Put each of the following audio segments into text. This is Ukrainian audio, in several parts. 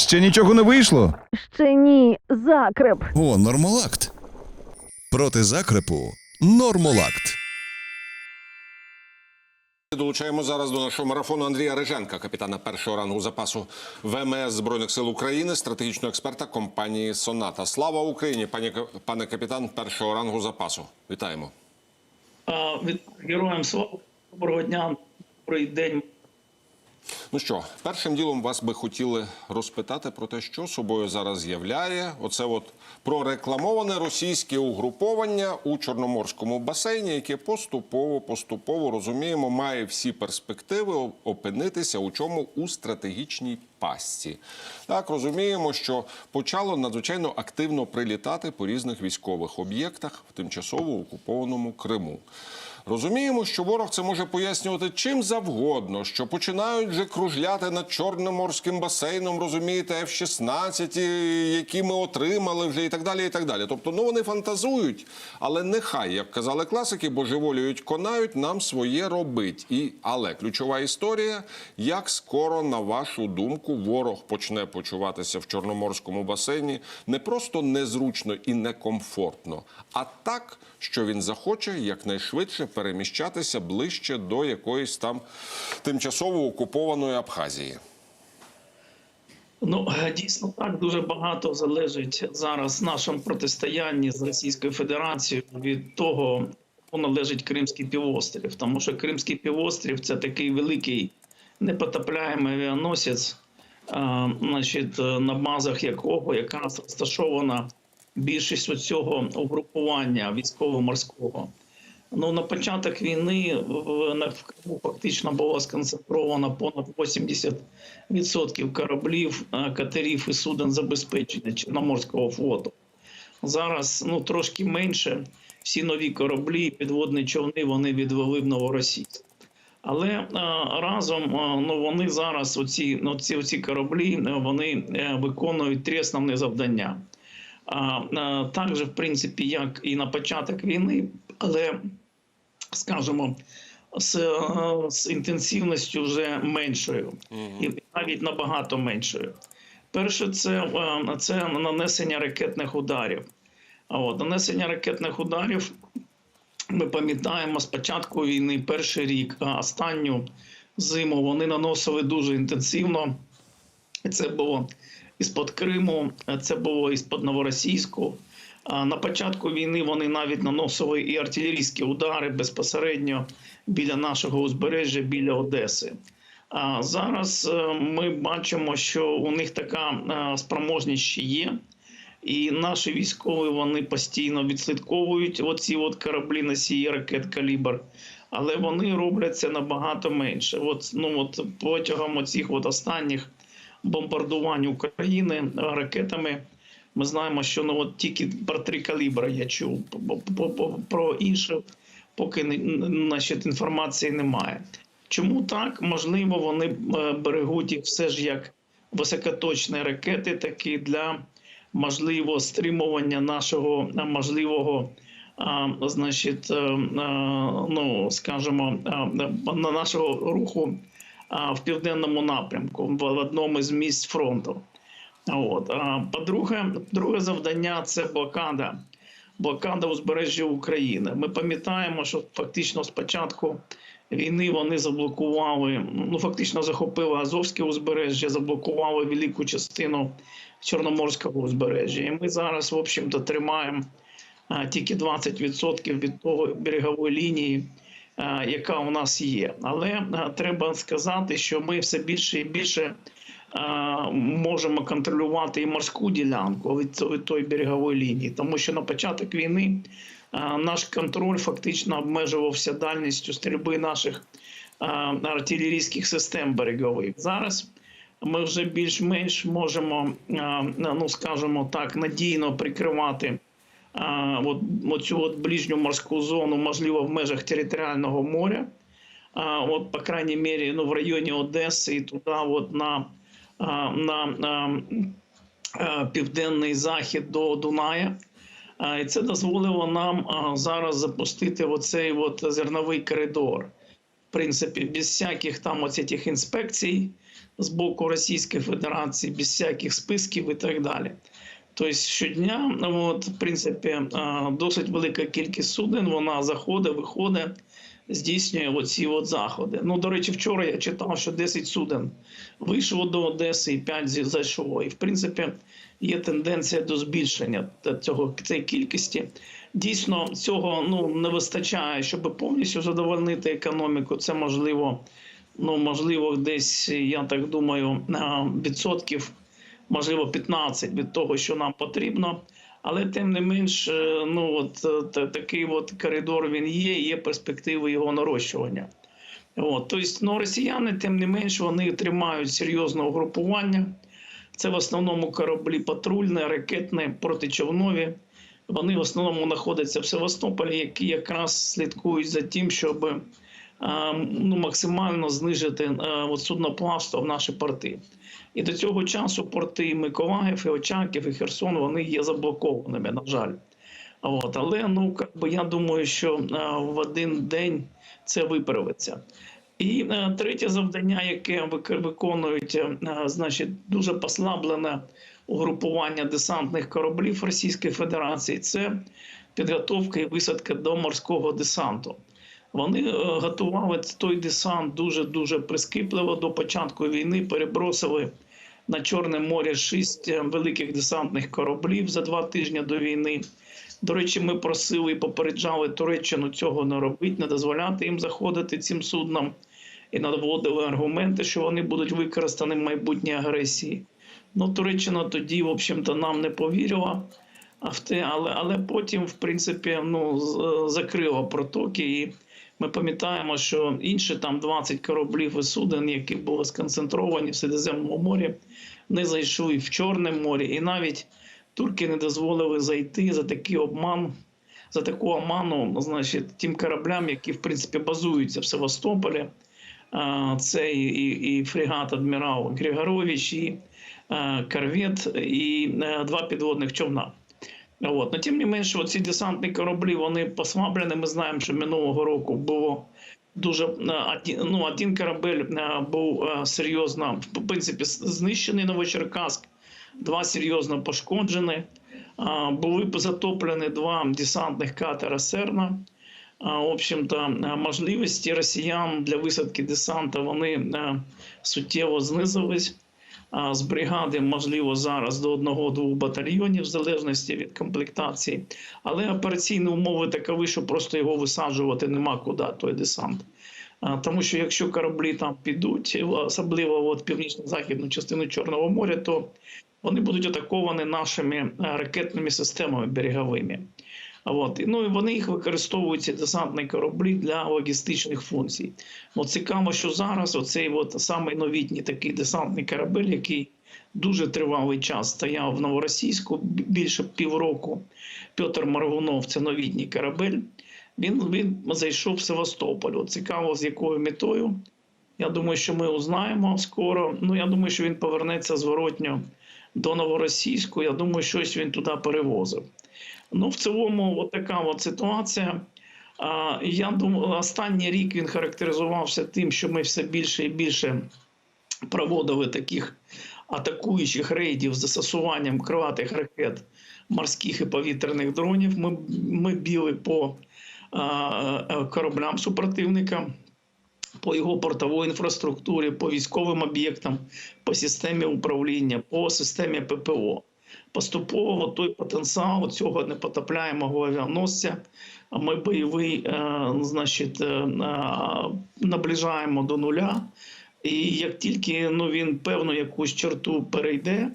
Ще нічого не вийшло. Ще ні, закреп. О, нормолакт. Проти закрепу нормолакт. Долучаємо зараз до нашого марафону Андрія Риженка, капітана першого рангу запасу ВМС Збройних сил України, стратегічного експерта компанії Соната. Слава Україні, пані пане капітан першого рангу запасу. Вітаємо. А, Від героям слава доброго дня, добрий день. Ну що, першим ділом вас би хотіли розпитати про те, що собою зараз являє оце от прорекламоване російське угруповання у Чорноморському басейні, яке поступово поступово розуміємо, має всі перспективи опинитися у чому у стратегічній пастці. Так розуміємо, що почало надзвичайно активно прилітати по різних військових об'єктах в тимчасово окупованому Криму. Розуміємо, що ворог це може пояснювати чим завгодно, що починають вже кружляти над Чорноморським басейном, розумієте, F-16, які ми отримали вже і так далі. і так далі. Тобто, ну вони фантазують, але нехай, як казали класики, божеволюють, конають, нам своє робить. І але ключова історія: як скоро, на вашу думку, ворог почне почуватися в Чорноморському басейні не просто незручно і некомфортно, а так, що він захоче якнайшвидше переміщатися ближче до якоїсь там тимчасово окупованої Абхазії. Ну дійсно так дуже багато залежить зараз в нашому протистоянні з Російською Федерацією від того, кому належить Кримський півострів. Тому що Кримський півострів це такий великий непотопляємий авіаносець, на базах якого якраз розташована більшість цього угрупування військово-морського. Ну, на початок війни в, Криму фактично було сконцентровано понад 80% кораблів, е, катерів і суден забезпечення Чорноморського флоту. Зараз ну трошки менше. Всі нові кораблі, підводні човни вони відвели в Новоросійськ. Але е, разом е, ну вони зараз оці, ну, ці, оці кораблі вони виконують три основні завдання. А, е, так же, в принципі, як і на початок війни, але скажімо, з, з інтенсивністю вже меншою, і навіть набагато меншою. Перше, це, е, це нанесення ракетних ударів. А От, нанесення ракетних ударів ми пам'ятаємо з початку війни, перший рік, а останню зиму вони наносили дуже інтенсивно. Це було із-под Криму, це було із-под Новоросійську. На початку війни вони навіть наносили і артилерійські удари безпосередньо біля нашого узбережжя, біля Одеси. А зараз е, ми бачимо, що у них така е, спроможність ще є. І наші військові вони постійно відслідковують оці от кораблі носії ракет калібр, але вони роблять це набагато менше. От ну от протягом оцих от останніх бомбардувань України ракетами. Ми знаємо, що ну от тільки про три калібри я чув. Про інше поки значить, інформації немає. Чому так? Можливо, вони е, берегуть їх все ж як високоточні ракети, такі для можливого стримування нашого е, можливого. а, Значить, е, е, ну скажімо, на нашого руху а, в південному напрямку в одному із місць фронту. От. А, По-друге, друге завдання це блокада. Блокада узбережжя України. Ми пам'ятаємо, що фактично спочатку війни вони заблокували, ну фактично захопили Азовське узбережжя, заблокували велику частину Чорноморського узбережжя. І ми зараз, в общем-то, тримаємо тільки 20% від того берегової лінії, яка у нас є. Але треба сказати, що ми все більше і більше можемо контролювати і морську ділянку від, тої берегової лінії, тому що на початок війни наш контроль фактично обмежувався дальністю стрільби наших артилерійських систем берегових. Зараз ми вже більш-менш можемо, ну скажімо так, надійно прикривати от, оцю от ближню морську зону, можливо, в межах територіального моря. От, по крайній мірі, ну, в районі Одеси і туди, от на, на, південний захід до Дуная. І це дозволило нам зараз запустити оцей от зерновий коридор. В принципі, без всяких там оцих інспекцій, з боку Російської Федерації без всяких списків і так далі. Тобто щодня, от, в принципі, досить велика кількість суден, вона заходить, виходить, здійснює оці от заходи. Ну, до речі, вчора я читав, що 10 суден вийшло до Одеси і 5 зі- зайшло. І, в принципі, є тенденція до збільшення цього цієї кількості. Дійсно, цього ну, не вистачає, щоб повністю задовольнити економіку. Це можливо, ну, можливо, десь, я так думаю, відсотків можливо 15 від того, що нам потрібно. Але тим не менш, е, ну от е, такий от коридор він є, є перспективи його нарощування. От, тобто, ну, росіяни, тим не менш, вони тримають серйозне угрупування. Це в основному кораблі патрульні, ракетні, протичовнові. Вони в основному знаходяться в Севастополі, які якраз слідкують за тим, щоб ну, максимально знижити е, от судноплавство в наші порти. І до цього часу порти Миколаїв, і Очаків, і Херсон вони є заблокованими, на жаль. От, але ну, как би, я думаю, що е, в один день це виправиться. І е, третє завдання, яке вик- виконують, е, значить, дуже послаблене угрупування десантних кораблів Російської Федерації, це підготовка і висадка до морського десанту. Вони е, готували той десант дуже дуже прискіпливо до початку війни. Перебросили на Чорне море шість е, великих десантних кораблів за два тижні до війни. До речі, ми просили і попереджали Туреччину цього не робити, не дозволяти їм заходити цим суднам і наводили аргументи, що вони будуть використані в майбутній агресії. Ну, Туреччина тоді, в общем-то, нам не повірила. Але, але потім, в принципі, ну, закрила протоки. І ми пам'ятаємо, що інші там 20 кораблів і суден, які були сконцентровані в Середземному морі, не зайшли в Чорне море. І навіть турки не дозволили зайти за такий обман, за таку оману, значить, тим кораблям, які, в принципі, базуються в Севастополі. Це і, і, і фрегат адмірал Григорович, і е, корвет, і е, два підводних човна. От. Но тим не менше, оці десантні кораблі вони послаблені. Ми знаємо, що минулого року було дуже е, ну, один корабель е, був е, серйозно в принципі знищений Новочеркаськ, два серйозно пошкоджені. Були затоплені два десантних катера Серна. В общем-то, можливості росіян для висадки десанта вони суттєво знизились. З бригади можливо зараз до одного-двох батальйонів, в залежності від комплектації. Але операційні умови такові, що просто його висаджувати нема куди, той десант. Тому що якщо кораблі там підуть, особливо от північно-західну частину Чорного моря, то вони будуть атаковані нашими е, ракетними системами береговими. От. Ну, і вони їх використовують ці десантні кораблі для логістичних функцій. От цікаво, що зараз оцей от самий новітній такий десантний корабель, який дуже тривалий час стояв в Новоросійську, більше півроку. Петр Маргунов, це новітній корабель. Він, він зайшов в Севастополь. От цікаво, з якою метою. Я думаю, що ми узнаємо скоро. Ну, я думаю, що він повернеться зворотньо до Новоросійську. Я думаю, щось він туди перевозив. Ну, в цілому, от така от ситуація. Я думаю, останній рік він характеризувався тим, що ми все більше і більше проводили таких атакуючих рейдів з застосуванням крилатих ракет морських і повітряних дронів. Ми, ми біли по а, кораблям супротивника, по його портовій інфраструктурі, по військовим об'єктам, по системі управління, по системі ППО. Поступово той потенціал цього непотопляємого авіаносця ми бойовий, е, значить, е, е, наближаємо до нуля. І як тільки ну, він певну якусь черту перейде,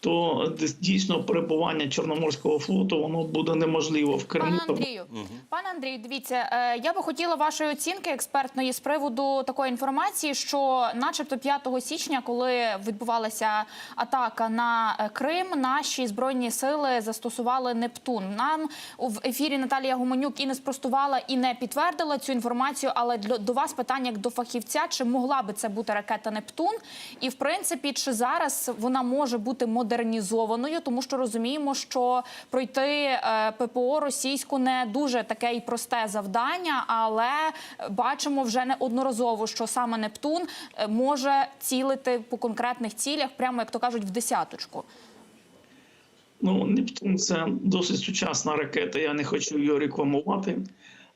то дійсно перебування Чорноморського флоту воно буде неможливо в Криму. Пане Андрію, пане Андрію, дивіться, е, я би хотіла вашої оцінки експертної з приводу такої інформації, що, начебто, 5 січня, коли відбувалася атака на е, Крим, наші збройні сили застосували Нептун. Нам в ефірі Наталія Гуменюк і не спростувала, і не підтвердила цю інформацію. Але для- до вас питання як до фахівця: чи могла би це бути ракета Нептун? І в принципі, чи зараз вона може бути модернізована? Модернізованою, тому що розуміємо, що пройти е, ППО російську не дуже таке і просте завдання, але бачимо вже неодноразово, що саме Нептун е, може цілити по конкретних цілях, прямо як то кажуть, в десяточку. Ну, Нептун це досить сучасна ракета. Я не хочу її рекламувати,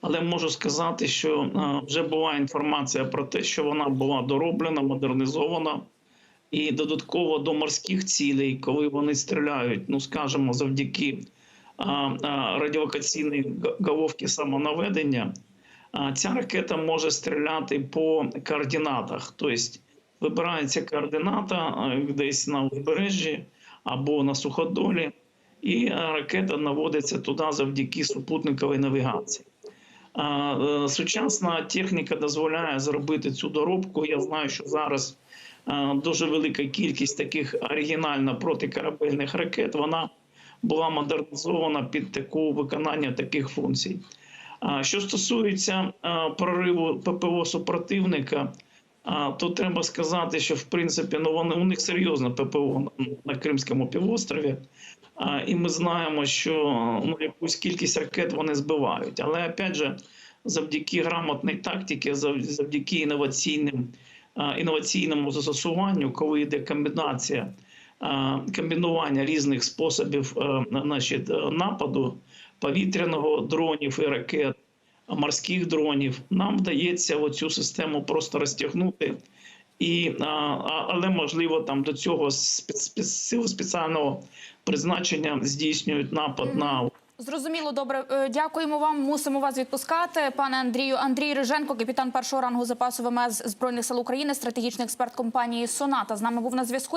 але можу сказати, що е, вже була інформація про те, що вона була дороблена, модернізована. І додатково до морських цілей, коли вони стріляють, ну скажімо, завдяки радіолокаційній головки самонаведення, ця ракета може стріляти по координатах. Тобто вибирається координата десь на узбережжі або на суходолі, і ракета наводиться туди завдяки супутниковій навігації. Е, Сучасна техніка дозволяє зробити цю доробку. Я знаю, що зараз дуже велика кількість таких оригінально протикорабельних ракет. Вона була модернізована під таку виконання таких функцій. А Що стосується е, прориву ППО супротивника, то треба сказати, що в принципі ну вони у них серйозне ППО на, Кримському півострові. І ми знаємо, що ну, якусь кількість ракет вони збивають. Але опять же, завдяки грамотній тактиці, завдяки інноваційним, інноваційному застосуванню, коли йде комбінація комбінування різних способів е, значить, е, нападу повітряного дронів і ракет, морських дронів, нам вдається оцю систему просто розтягнути. І, але можливо там до цього спец, спеціального призначення здійснюють напад на Зрозуміло, добре. Е, Дякуємо вам. Мусимо вас відпускати, пане Андрію. Андрій Риженко, капітан першого рангу запасу ВМС збройних сил України, стратегічний експерт компанії Соната. З нами був на зв'язку.